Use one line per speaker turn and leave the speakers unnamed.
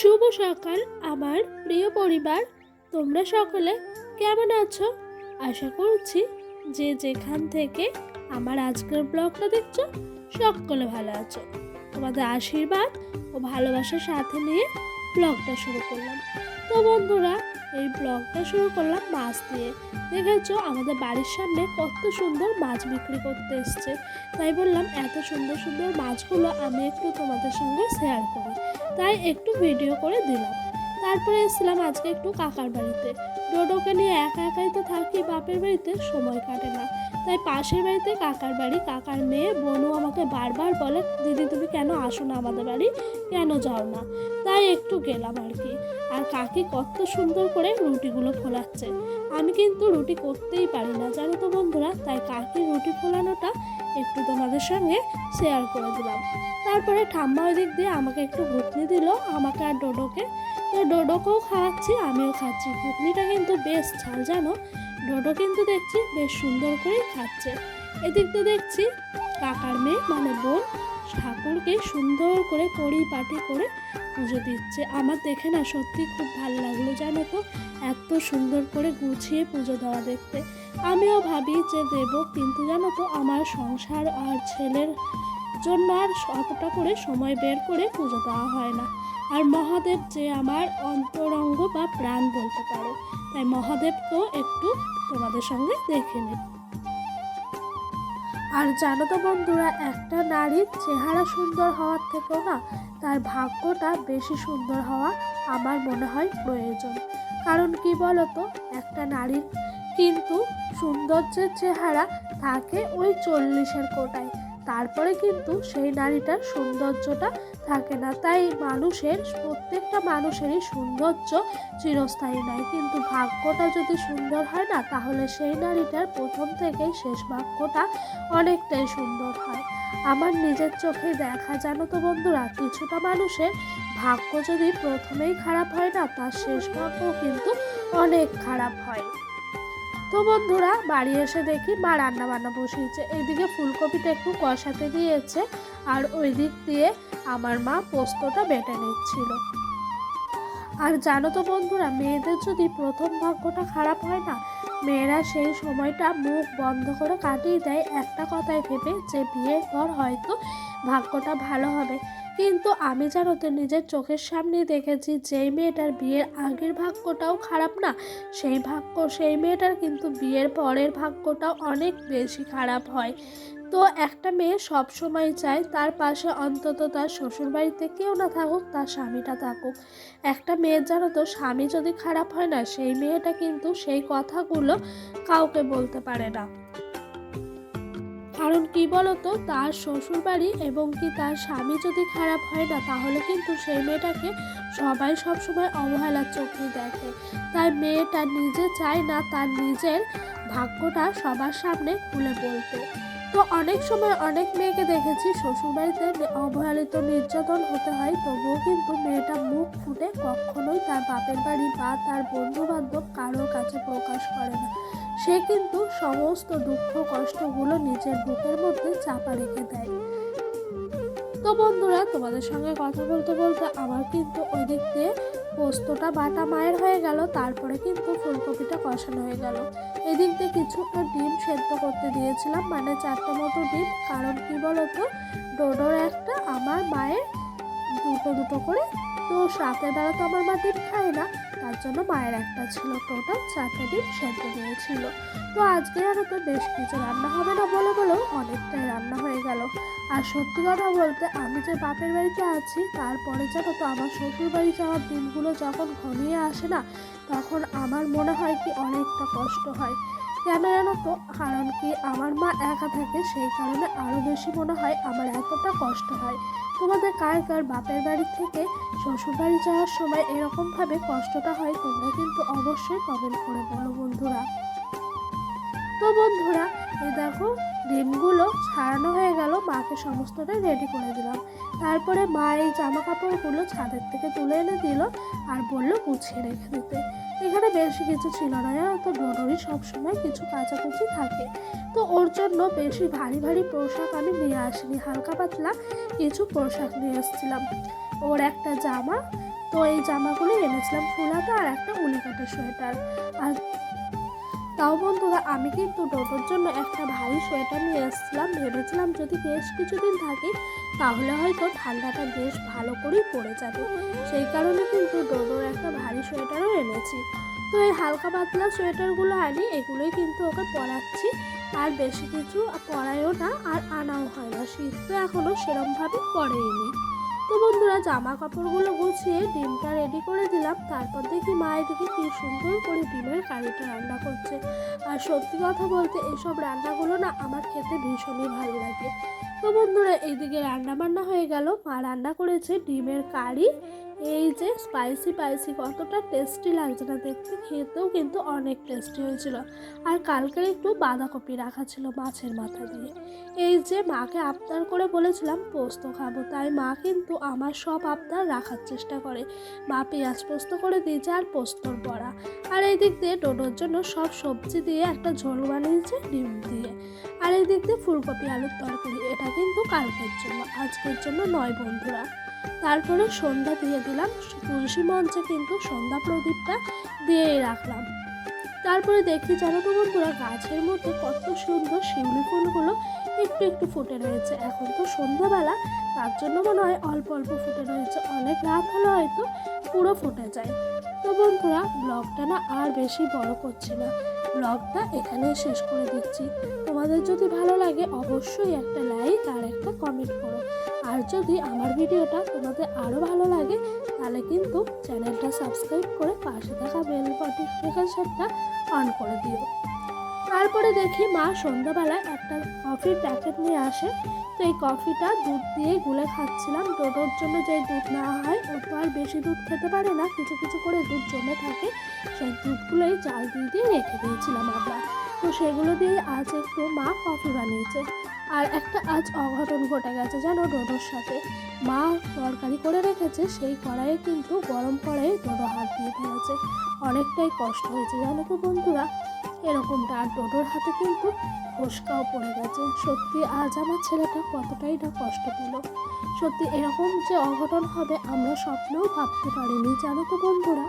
শুভ সকাল, আমার প্রিয় পরিবার। তোমরা সকলে কেমন আছো? আশা করছি যে যেখান থেকে আমার আজকের ব্লগটা দেখছ, সকলে ভালো আছো। তোমাদের আশীর্বাদ ও ভালোবাসার সাথে নিয়ে ব্লগটা শুরু করলাম। তো বন্ধুরা, এই ব্লগটা শুরু করলাম মাছ দিয়ে। দেখেছ, আমাদের বাড়ির সামনে কত সুন্দর মাছ বিক্রি করতে এসছে। তাই বললাম, এত সুন্দর সুন্দর মাছগুলো আমি একটু তোমাদের সঙ্গে শেয়ার করি। তাই একটু ভিডিও করে দিলাম। তারপরে এসেছিলাম আজকে একটু কাকার বাড়িতে। ডোডোকে নিয়ে একা একাই তো থাকি, বাপের বাড়িতে সময় কাটে না। তাই পাশের বাড়িতে কাকার বাড়ি, কাকার মেয়ে বোনও আমাকে বারবার বলে, দিদি, তুমি কেন আসো না আমাদের বাড়ি? কেন যাও না? তাই একটু গেলাম আর কি। আর কাকি কত সুন্দর করে রুটিগুলো ফোলাচ্ছে। আমি কিন্তু রুটি করতেই পারি না, জানো তো বন্ধুরা? তাই কাকির রুটি ফোলানোটা একটু তোমাদের সঙ্গে শেয়ার করে দিলাম। তারপরে ঠাম্মা ওই দিক দিয়ে আমাকে একটু ঘুটনি দিল, আমাকে আর ডোডোকে। তো ডোডোকেও খাওয়াচ্ছি, আমিও খাচ্ছি। ঘুটনিটা কিন্তু বেশ ঝাল, জানো? ডোডো কিন্তু দেখছি বেশ সুন্দর করেই খাচ্ছে। এদিক দিয়ে দেখছি কাকার মেয়ে মানে বোন, ঠাকুরকে সুন্দর করে পরিপাটি করে পুজো দিচ্ছে। আমার দেখে না সত্যি খুব ভালো লাগল, জানো তো? এত সুন্দর করে গুছিয়ে পুজো দেওয়া দেখতে। আমিও ভাবি যে দেব, কিন্তু জানো তো আমার সংসার আর ছেলের জন্য আর অতটা করে সময় বের করে পুজো দেওয়া হয় না। আর মহাদেব যে আমার অন্তরঙ্গ বা প্রাণ বলতে পারো, তাই মহাদেবকেও একটু তোমাদের সঙ্গে দেখে নেব আর জানো তো বন্ধুরা, একটা নারীর চেহারা সুন্দর হওয়ার থেকেও না, তার ভাগ্যটা বেশি সুন্দর হওয়া আমার মনে হয় প্রয়োজন। কারণ কি বলতো, একটা নারীর কিন্তু সৌন্দর্যের চেহারা থাকে ওই চল্লিশের কোটায়। তারপরে কিন্তু সেই নারীটার সৌন্দর্যটা থাকে না। তাই মানুষের, প্রত্যেকটা মানুষেরই সৌন্দর্য চিরস্থায়ী নয় কিন্তু ভাগ্যটা যদি সুন্দর হয় না, তাহলে সেই নারীটার প্রথম থেকেই শেষ ভাগ্যটা অনেকটাই সুন্দর হয়। আমার নিজের চোখে দেখা, জানো তো বন্ধুরা, কিছুটা মানুষের ভাগ্য যদি প্রথমেই খারাপ হয় না, তার শেষ ভাগ্য কিন্তু অনেক খারাপ হয়। তো বন্ধুরা, বাড়ি এসে দেখি মা রান্না বান্না বসিয়েছে। এইদিকে ফুলকপিটা একটু কষাতে দিয়েছে আর ওই দিক দিয়ে আমার মা পোস্তটা বেটে নিচ্ছিল। আর জানো তো বন্ধুরা, মেয়েদের যদি প্রথম ভাগ্যটা খারাপ হয় না, মেয়েরা সেই সময়টা মুখ বন্ধ করে কাটিয়ে দেয়। একটা কথায় ভেবে যে বিয়ের পর হয়তো ভাগ্যটা ভালো হবে। কিন্তু আমি জানো তো নিজের চোখের সামনে দেখেছি, যেই মেয়েটার বিয়ের আগের ভাগ্যটাও খারাপ না, সেই ভাগ্য, সেই মেয়েটার কিন্তু বিয়ের পরের ভাগ্যটাও অনেক বেশি খারাপ হয়। তো একটা মেয়ে সব সময় চায় তার পাশে অন্তত তার শ্বশুরবাড়িতে কেউ না থাকুক, তার স্বামীটা থাকুক। একটা মেয়ের জানো তো স্বামী যদি খারাপ হয় না, সেই মেয়েটা কিন্তু সেই কথাগুলো কাউকে বলতে পারে না। কারণ কি বলতো, তার শ্বশুরবাড়ি এবং কি তার স্বামী যদি খারাপ হয় না, তাহলে কিন্তু সেই মেয়েটাকে সবাই সবসময় অবহেলার চোখে দেখে। তাই মেয়েটা নিজে চায় না তার নিজের ভাগ্যটা সবার সামনে খুলে বলতে। তো অনেক সময় অনেক মেয়েকে দেখেছি শ্বশুরবাড়িতে অবহেলিত নির্যাতন হতে হয়, তবুও কিন্তু মেয়েটা মুখ ফুটে কখনোই তার বাপের বাড়ি বা তার বন্ধু বান্ধব কারোর কাছে প্রকাশ করে না। সে কিন্তু সমস্ত দুঃখ, কষ্টগুলো নিজের বুকের মধ্যে চাপা রেখে দেয়। তো বন্ধুরা, তোমাদের সঙ্গে কথা বলতে বলতে আমার কিন্তু ওই দিক দিয়ে পোস্তটা বাটা মায়ের হয়ে গেল, তারপরে কিন্তু ফুলকপিটা কষানো হয়ে গেল। এদিক দিয়ে কিছুটা ডিম সেদ্ধ করতে দিয়েছিলাম মানে চারটে মতো ডিম, কারণ কি বলতো, ডোডোর একটা, আমার মায়ের দুটো দুটো করে, তো রাতের বেলা তো আমার মা ডিম খায় না। তার জন্য মায়ের একটা ছিল টোটাল চারটে দিন সেদ্ধ দিয়েছিল তো আজকে আর তো বেশ কিছু রান্না হবে না বলে বলেও অনেকটাই রান্না হয়ে গেল। আর সত্যি কথা বলতে আমি যে বাপের বাড়িতে আছি, তারপরে যেন তো আমার শ্বশুর বাড়ি যাওয়ার দিনগুলো যখন ঘনিয়ে আসে না, তখন আমার মনে হয় কি অনেকটা কষ্ট হয়। কেন জানো তো? কারণ কি আমার মা একা থাকে, সেই কারণে আরও বেশি মনে হয় আমার এতটা কষ্ট হয়। তোমাদের কার কার বাপের বাড়ি থেকে শ্বশুর বাড়ি যাওয়ার সময় এরকমভাবে কষ্টটা হয় তোমরা কিন্তু অবশ্যই কমেন্ট করে বলো বন্ধুরা। তো বন্ধুরা, এই দেখো, ডিমগুলো ছাড়ানো হয়ে গেল, মাকে সমস্তটা রেডি করে দিলাম। তারপরে মা এই জামা কাপড়গুলো ছাদের থেকে তুলে এনে দিল আর বলল গুছিয়ে রেখে দিতে। এখানে বেশি কিছু ছিল না, জানো তো? বড়ই সবসময় কিছু কাচাকুচি থাকে। তো ওর জন্য বেশি ভারী ভারী পোশাক আমি নিয়ে আসিনি, হালকা পাতলা কিছু পোশাক নিয়ে এসেছিলাম। ওর একটা জামা, তো এই জামাগুলো এনেছিলাম ফুলাটা আর একটা উলিকাটা সোয়েটার। আর তাও বন্ধুরা, আমি কিন্তু ডোডোর জন্য একটা ভারী সোয়েটার নিয়ে এসেছিলাম। ভেবেছিলাম যদি বেশ কিছুদিন থাকি, তাহলে হয়তো ঠান্ডাটা বেশ ভালো করেই পড়ে যাবে। সেই কারণে কিন্তু ডোডোর একটা ভারী সোয়েটারও এনেছি। তো এই হালকা পাতলা সোয়েটারগুলো আনি, এগুলোই কিন্তু ওকে পরাচ্ছি। আর বেশি কিছু পরায়ও না, আর আনাও হয় না। শীত তো এখনও সেরমভাবে পরেইনি তো বন্ধুরা জামা কাপড়গুলো গুছিয়ে ডিমটা রেডি করে দিলাম। তারপর দেখি মায়ের এদিকে কি সুন্দর করে ডিমের কারিটা রান্না করছে। আর সত্যি কথা বলতে, এসব রান্নাগুলো না আমার খেতে ভীষণই ভালো লাগে। তো বন্ধুরা, এইদিকে রান্না বান্না হয়ে গেল। মা রান্না করেছে ডিমের কারি এই যে স্পাইসি স্পাইসি কতটা টেস্টি লাগছে না দেখতে। খেতেও কিন্তু অনেক টেস্টি হয়েছিল। আর কালকের একটু বাঁধাকপি রাখা ছিল মাছের মাথা দিয়ে। এই যে মাকে আবদার করে বলেছিলাম, পোস্ত খাব। তাই মা কিন্তু আমার সব আবদার রাখার চেষ্টা করে। মা পেঁয়াজ পোস্ত করে দিয়েছে আর পোস্তর বড়া। আর এই দিক দিয়ে ডোডোর জন্য সব সবজি দিয়ে একটা ঝোল বানিয়েছে ডিম দিয়ে। আর এই দিক দিয়ে ফুলকপি, আলুর তরকারি, এটা কিন্তু কালকের জন্য, আজকের জন্য নয় বন্ধুরা। তারপরে সন্ধ্যা দিয়ে দিলাম। তুলসী মঞ্চে কিন্তু সন্ধ্যা প্রদীপটা দিয়েই রাখলাম। তারপরে দেখি জানো তো বন্ধুরা, গাছের মধ্যে কত সুন্দর শিউলি ফুলগুলো একটু একটু ফুটে রয়েছে। এখন তো সন্ধ্যাবেলা, তার জন্য মনে হয় অল্প অল্প ফুটে রয়েছে। অনেক রাত হলে হয়তো পুরো ফুটে যায়। তো বন্ধুরা, ব্লগটা না আর বেশি বড় করছি না। ব্লগটা এখানে শেষ করে দিচ্ছি। তোমাদের যদি ভালো লাগে, অবশ্যই একটা লাইক আর একটা কমেন্ট করো। আর যদি আমার ভিডিওটা তোমাদের আরও ভালো লাগে, তাহলে কিন্তু চ্যানেলটা সাবস্ক্রাইব করে পাশে থাকা বেল নোটিফিকেশনটা অন করে দিও। তারপরে দেখি মা সন্ধ্যাবেলায় একটা কফির প্যাকেট নিয়ে আসে। তো এই কফিটা দুধ দিয়ে গুলে খাচ্ছিলাম। ডোডোর জন্য যে দুধ নেওয়া হয় ও তো আর বেশি দুধ খেতে পারে না। কিছু কিছু করে দুধ জমে থাকে। সেই দুধগুলোই চাল দিয়ে দিয়ে রেখে দিয়েছিলাম আমরা। তো সেগুলো দিয়ে আজ একটু মা কফি বানিয়েছে। আর একটা আজ অঘটন ঘটে গেছে, জানো ডোডোর সাথে। মা তরকারি করে রেখেছে, সেই কড়াইয়ে কিন্তু গরম কড়াইয়ে ডোডো হাত দিয়ে ফেলেছে অনেকটাই কষ্ট হয়েছে, জানো তো বন্ধুরা। এরকমটা। আর ডোডোর হাতে কিন্তু ফসকাও পড়ে গেছে। সত্যি, আজ আমার ছেলেটা কতটাই না কষ্ট পেল। সত্যি, এরকম যে অঘটন হবে আমরা স্বপ্নেও ভাবতে পারিনি। জানো তো বন্ধুরা